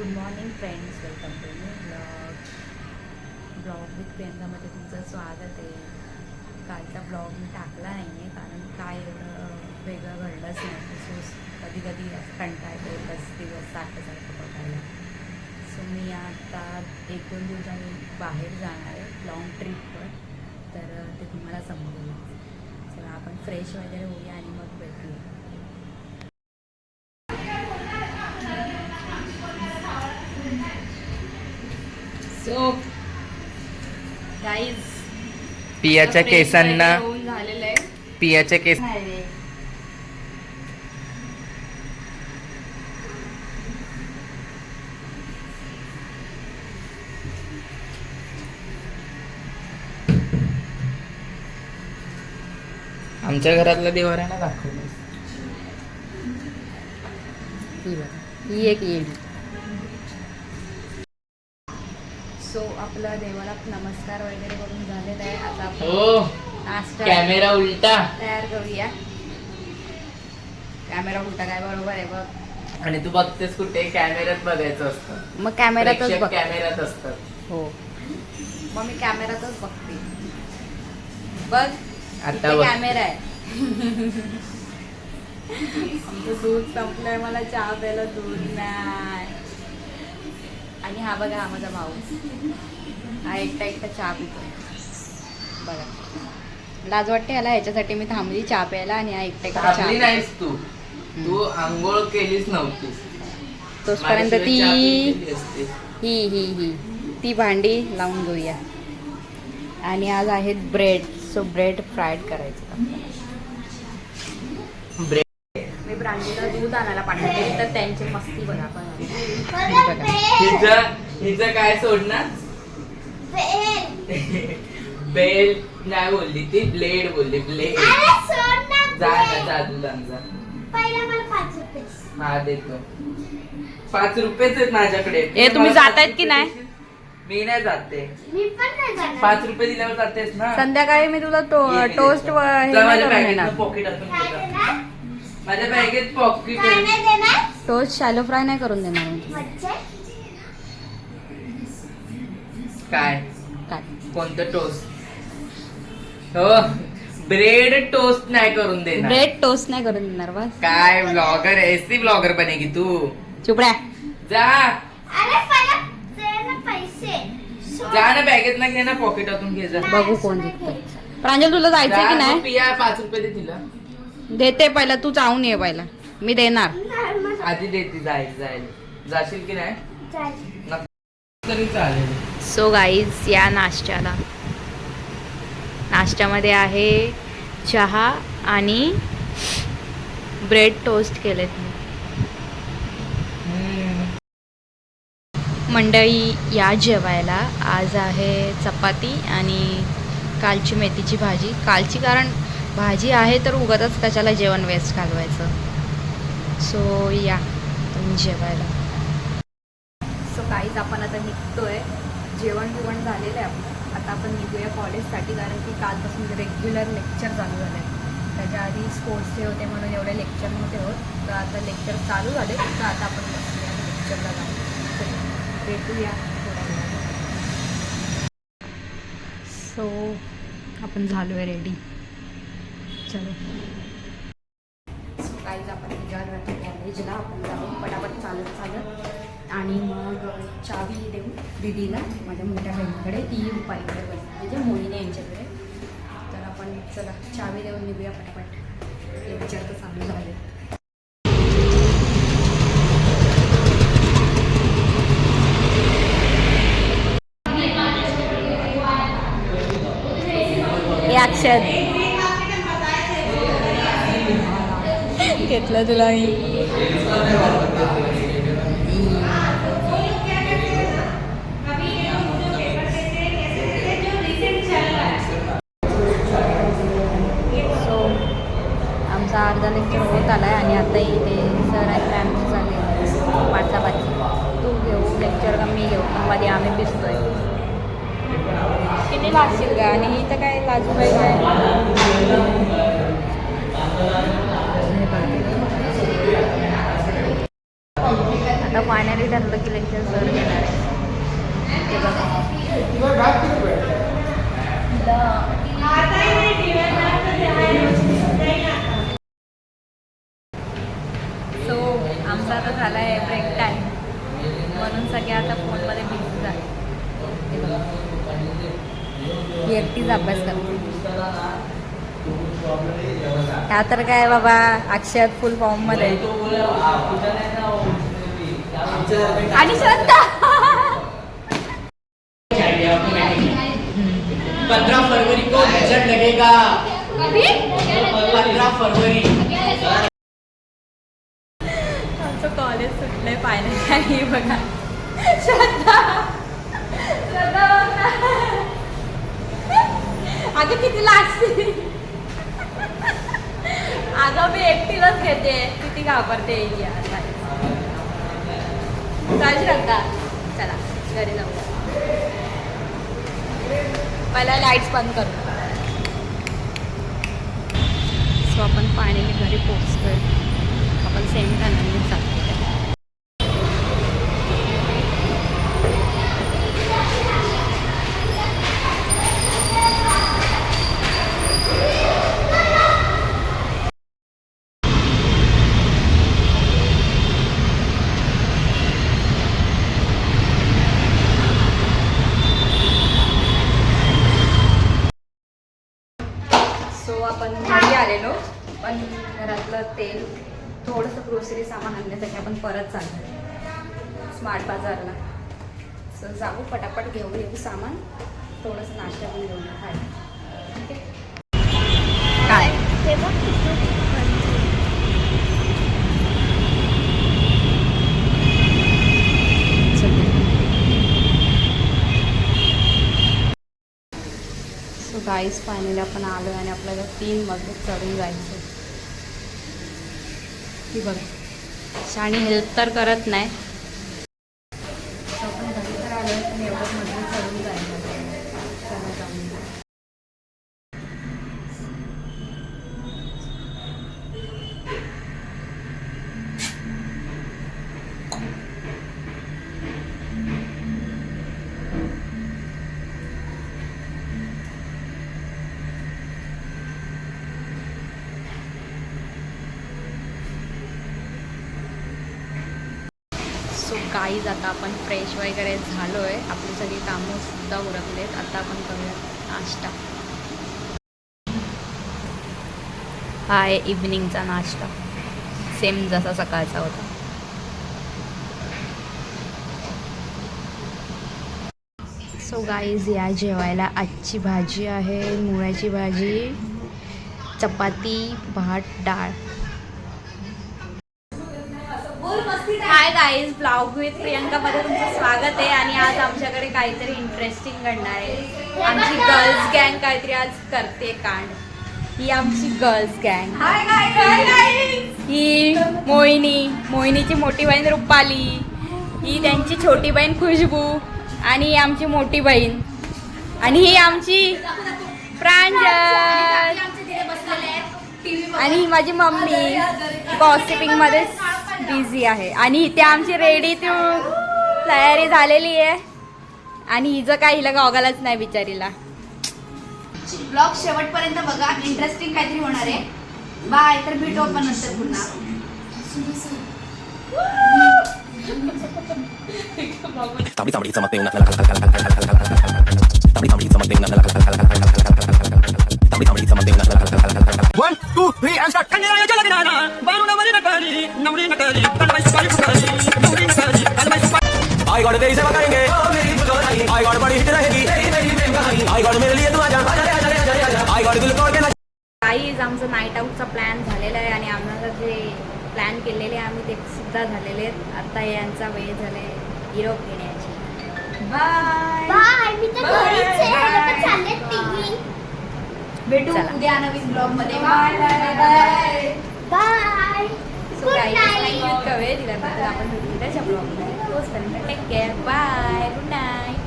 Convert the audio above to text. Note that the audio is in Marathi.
Good morning friends welcome to new vlog vlog with प्रियंकामध्ये तुमचं स्वागत आहे. कालचा ब्लॉग मी टाकला नाही आहे कारण काय एवढं वेगळं घडलंच नाही. सो कधी कधी असं कंटाळ येतो एकच दिवस सारखं बघायला. सो मी आता एक दोन दिवसांनी बाहेर जाणार आहे लॉंग ट्रिपवर तर ते तुम्हाला समजेल. चला आपण फ्रेश वगैरे होऊया आणि मग भेटूया. पियाच्या केसांना पियाच्या केस आमच्या घरातला देवाऱ्यानं दाखवलं ही एक येडी सो आपलं देवाला नमस्कार वगैरे करून झालेला आहे. आता आपण हो नाश्ता कॅमेरा उलटा. तयार करूया. कॅमेरा उलटा काय बरोबर आहे बघ. आणि तू बघतेस कुठे? कॅमेऱ्यात बघायचं असतं. मग कॅमेऱ्यातच बघ. कॅमेऱ्यात असतात. हो. मग मी कॅमेऱ्यातच बघते. बघ आता. कॅमेरा आहे. आमचं दूध संपलंय मला चहा प्यायला दूध नाही. आणि हा बघा हा माझा भाऊ हा एकटा एकटा चहा पितो बघा. लाज वाटते याला ह्याच्यासाठी मी थांबली चहा प्यायला आणि हा एकटा एकटा चहा थांबली. नाहीस तू. तू आंघोळ केलीच नव्हतीस. तोचपर्यंत माझ्याशिवाय चहा ती. ही ही ही. ती भांडी लावून घेऊया. आणि आज आहेत ब्रेड. सो ब्रेड फ्राईड करायचं. ब्रेड ब्रांडीला दूध आणायला पाठवते. तर त्यांची मस्ती बघा हिचं हिचं काय सोडणार? बेल नाही बोलली ती ब्लेड बोलली ब्लेड. जा ना जादू जा हा देतो. पाच रुपयेच आहेत माझ्याकडे. ए, तुम्ही मला जातायत पाच की रुपये नाही? देशील? मी नाही जाते. मी पण नाही जाणार. पाच रुपये दिल्यावर जातेस ना? संध्याकाळी मी तुला टोस्ट हे जा नाही माझ्या बॅगेत आहे? टोस्ट शॅलो फ्राय नाही करून देणार मी. काय? काय? कोणतं टोस्ट हो ब्रेड टोस्ट नाही करून देणार. ब्रेड टोस्ट नाही करून देणार बस. काय ब्लॉगर एसी ब्लॉगर बनेगी तू. चुपड्या जा. जा ना बॅगेत ना घे ना पॉकेटातून घे जा. बघू कोण जिंकतंय. प्रांजल तुला जायचंय की जा, नाही पिया पाच रुपये दे तिला. देते पहिला तू जाऊन ये पहिला. मी देणार. आधी देते जाईल जाईल. जाशील की नाही? चाल. नक्की तरी चालेल. सो गाईज या नाश्त्याला. नाश्त्यामध्ये आहे चहा आणि ब्रेड टोस्ट केलेत मी. मंडळी या जेवायला आज आहे चपाती आणि कालची मेथीची भाजी. कालची कारण भाजी आहे तर उगतच त्याच्याला जेवण वेस्ट घालवायचं. सो या. तुम्ही जेवायला. सो काहीच आपण आता निघतोय. जेवण बिवण झालेलं आहे आपलं. आता आपण निघूया कॉलेजसाठी कारण की कालपासून रेग्युलर लेक्चर चालू झाले. आहेत. त्याच्या आधी स्पोर्ट्स डे होते म्हणून एवढे लेक्चर नव्हते होत. तर आता लेक्चर चालू झाले. तर आता आपण बसूया लेक्चरला जाऊ. भेटूया थोड्या सो आपण झालो आहे रेडी चलो। सो काहीच आपण आहे कॉलेजला. आपण जाऊ पटापट चालत चालत आणि मग चावी देऊ दिदीला माझ्या मोठ्या बहिणीकडे ती रुपालीकडे बस म्हणजे मोहिनी यांच्याकडे. तर आपण चला चावी देऊन निघूया पटापट. लेक्चर तर चालू झाले. हे घेतलं तुला मी सो आमचा अर्धा लेक्चर होत आला आहे आणि आता इथे सर आणि मॅमची चालली वाचापाची तू घेऊ लेक्चर का मी घेऊ? का मध्ये आम्ही पिसतोय किती लागशील का आणि इथं काय लाजू काय? काय ठरलं की लेक्चर सर घेणार आहे सो आमचा आता झाला आहे ब्रेक टाईम म्हणून सगळे आता फोनमध्ये बिझी झाले. हे एकटीच अभ्यास करते ह्या तर काय बाबा अक्षयात फुल फॉर्ममध्ये. आणि श्रद्धा. पंद्रह फरवरी को रिजल्ट लगेगा. पंद्रह फरवरी. आमचं कॉलेज सुटलंय पाहिलं बघा. श्रद्धा. अगं किती लागते अगं मी एकटीलाच घेते. किती घाबरते यार. चाल चला घरी जाऊ. पहिला लाईट्स बंद करू. सो आपण फायनली घरी पोचतोय आपण सेम टायमिंग चालतो सो आपण घरी आलेलो पण घरातलं तेल थोडंसं ग्रोसरी सामान परत चाललो स्मार्ट बाजारला. सो जाऊ पटापट घेऊन येऊ सामान. थोडंसं नाश्ता पण घेऊन खायला? काय? ते बघ किती सो गाईज फायनली आपण आलो आणि आपल्याला तीन मजबूत चढून जायचं ती बघा. शाणी हेल्प तर करत नाही सो गाईज आता आपण फ्रेश वगैरे झालो आहे आपली सगळी कामंसुद्धा उरकलेत. आता आपण करूया नाश्ता. हा आहे इव्हनिंगचा नाश्ता. सेम जसा सकाळचा होता. सो गाईज या जेवायला आजची भाजी आहे. मुळ्याची भाजी चपाती भात डाळ. हाय गाईज ब्लॉग विथ प्रियंकामध्ये तुमचं स्वागत आहे आणि आज आमच्याकडे काहीतरी इंटरेस्टिंग घडणार आहे. आमची गर्ल्स गँग काहीतरी आज करते कांड. ही आमची गर्ल्स गँग ही मोहिनी मोहिनीची मोठी बहीण रुपाली. ही त्यांची छोटी बहीण खुशबू आणि ही आमची मोठी बहीण. आणि ही आमची प्रांजल. आणि ही माझी मम्मी गॉसिपिंगमध्ये बिझी आहे आणि इथे आमची रेडी टू तयारी झालेली आहे आणि हिचं काय हिला गावगालाच नाही बिचारीला ब्लॉग शेवटपर्यंत बघा इंटरेस्टिंग काहीतरी होणार आहे बाय तर भेटू आपण नंतर पुन्हा वन टू आई गॉड तेरी सेवा करेंगे आई गॉड बड़ी हिट रहेगी आई गॉड मेरे लिए तू आई गॉड दिल तोड़ के नाईट आऊटचा प्लॅन झालेला आहे आणि आम्हाला जे प्लॅन केलेले आम्ही ते सुद्धा झालेले आहेत. आता यांचा वेळ झाले युरोप घेण्याची. बाय भेटू. उद्या नवीन ब्लॉगमध्ये bye bye bye bye so good काही नाईट कवे दिला आपण भेटू उद्याच्या ब्लॉगमध्ये तोचपर्यंत take care bye good night